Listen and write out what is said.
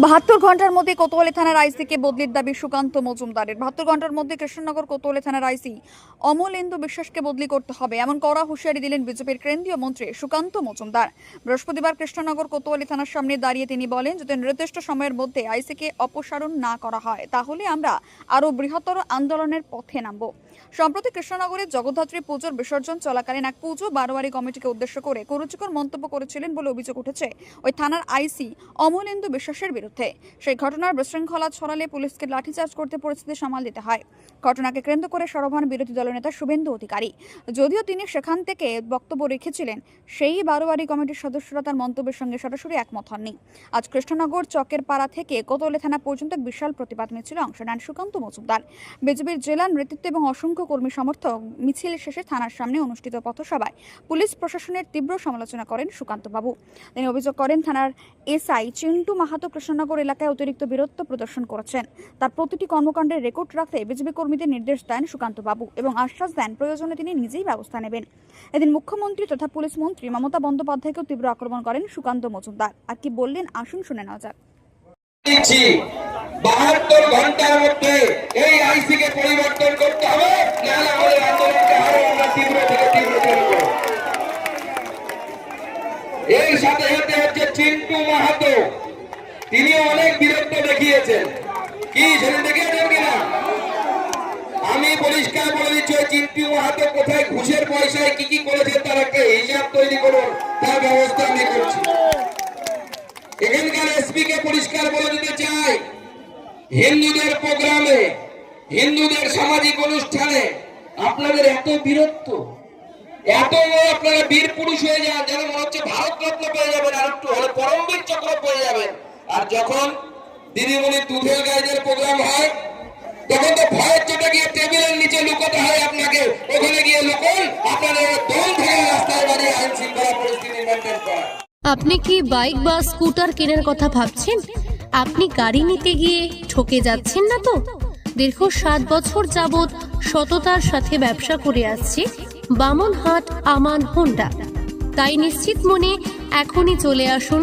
বাহাত্তর ঘণ্টার মধ্যে কোতোয়ালি থানার আইসিকে বদলির দাবি সুকান্ত মজুমদারের। বাহাত্তর ঘণ্টার মধ্যে কৃষ্ণনগর কোতোয়ালি থানার আইসি অমলেন্দু বিশ্বাসকে বদলি করতে হবে এমন কড়া হুঁশিয়ারি দিলেন বিজেপির কেন্দ্রীয় মন্ত্রী সুকান্ত মজুমদার। বৃহস্পতিবার কৃষ্ণনগর কোতোয়ালি থানার সামনে দাঁড়িয়ে তিনি বলেন, যদি নির্দিষ্ট সময়ের মধ্যে আইসিকে অপসারণ না করা হয়, তাহলে আমরা আরও বৃহত্তর আন্দোলনের পথে নামব। সম্প্রতি কৃষ্ণনগরের জগদ্ধাত্রী পুজোর বিসর্জন চলাকালীন এক পুজো বারোয়ারি কমিটিকে উদ্দেশ্য করে কুরুচিকর মন্তব্য করেছিলেন বলে অভিযোগ উঠেছে। ওই থানার আইসি অমলেন্দু বিশ্বাসের বিরুদ্ধে। সেই ঘটনার বিশৃঙ্খলা ছড়ালে পুলিশকে লাঠিচার্জ করতে পরিস্থিতি সামাল দিতে হয়। ঘটনাকে কেন্দ্র করে সরভান বিরোধী দলনেতা শুভেন্দু অধিকারী। যদিও তিনি সেখান থেকে বক্তব্য রেখেছিলেন, সেই বারোয়ারি কমিটির সদস্যরা তার মন্তব্যের সঙ্গে সরাসরি একমত হননি। আজ কৃষ্ণনগর চকের পাড়া থেকে কোতলে থানা পর্যন্ত বিশাল প্রতিবাদ মিছিলে অংশ নেন সুকান্ত মজুমদার। বিজেপির জেলা নেতৃত্ব এবং অসংখ্য কর্মী সমর্থক মিছিল শেষে থানার সামনে অনুষ্ঠিত পথসভায় পুলিশ প্রশাসনের তীব্র সমালোচনা করেন সুকান্ত বাবু তিনি অভিযোগ করেন, থানার এসআই চিন্টু মাহাতো কৃষ্ণনগর এলাকায় অতিরিক্ত বীরত্ব প্রদর্শন করেছেন। তার প্রতিটি কর্মকাণ্ডের রেকর্ড রাখতে বিজেপি কর্মীদের নির্দেশ দেন সুকান্ত বাবু এবং আশ্বাস দেন প্রয়োজনে তিনি নিজেই ব্যবস্থা নেবেন। এদিন মুখ্যমন্ত্রী তথা পুলিশ মন্ত্রী মমতা বন্দ্যোপাধ্যায়কেও তীব্র আক্রমণ করেন সুকান্ত মজুমদার। আর কি বললেন আসুন শুনে নেওয়া যাক। বাহাত্তর ঘণ্টার মধ্যে এই আইসি কে পরিবর্তন করতে হবে নাহলে আমাদের আন্দোলনকে আরও আমরা তীব্র থেকে তীব্র করব এই সাথে সাথে হচ্ছে চিন্টু মাহাতো। তিনি অনেক বীরত্ব দেখিয়েছেন। কি সেদিন দেখিয়েছেন কিনা? আমি পরিষ্কার বলে দিচ্ছি, ওই চিন্টু মাহাতো কোথায়, ঘুষের পয়সায় কি কি করেছেন তার একটা হিসাব তৈরি করুন, তার ব্যবস্থা আমি করছি। এখানকার এসপি কে পরিষ্কার বলে দিতে চাই, হিন্দুদের প্রোগ্রামে, হিন্দুদের সামাজিক অনুষ্ঠানে আপনাদের এত বীরত্ব এত আপনারা বীর পুরুষ হয়ে যান, যেন মনে হচ্ছে ভারত রত্ন পেয়ে যাবেন, আর একটু হলে পরমবীর চক্র পেয়ে যাবেন। আর যখন দিদিমণি দুধের গাইদের প্রোগ্রাম হয়, তখন তো ভয়ের চোটে গিয়ে টেবিলের নিচে লুকোতে হয় আপনাকে। ওখানে গিয়ে লুকোন, আপনাদের দম থেকে রাস্তায় দাঁড়িয়ে আইন শৃঙ্খলা পরিস্থিতি মেনটেন করা আপনি কি বাইক বা স্কুটার কেনার কথা ভাবছেন? আপনি গাড়ি নিতে গিয়ে ঠকে যাচ্ছেন না তো? দীর্ঘ সাত বছর যাবৎ সততার সাথে ব্যবসা করে আসছে বামনহাট আমান হোন্ডা। তাই নিশ্চিত মনে এখনই চলে আসুন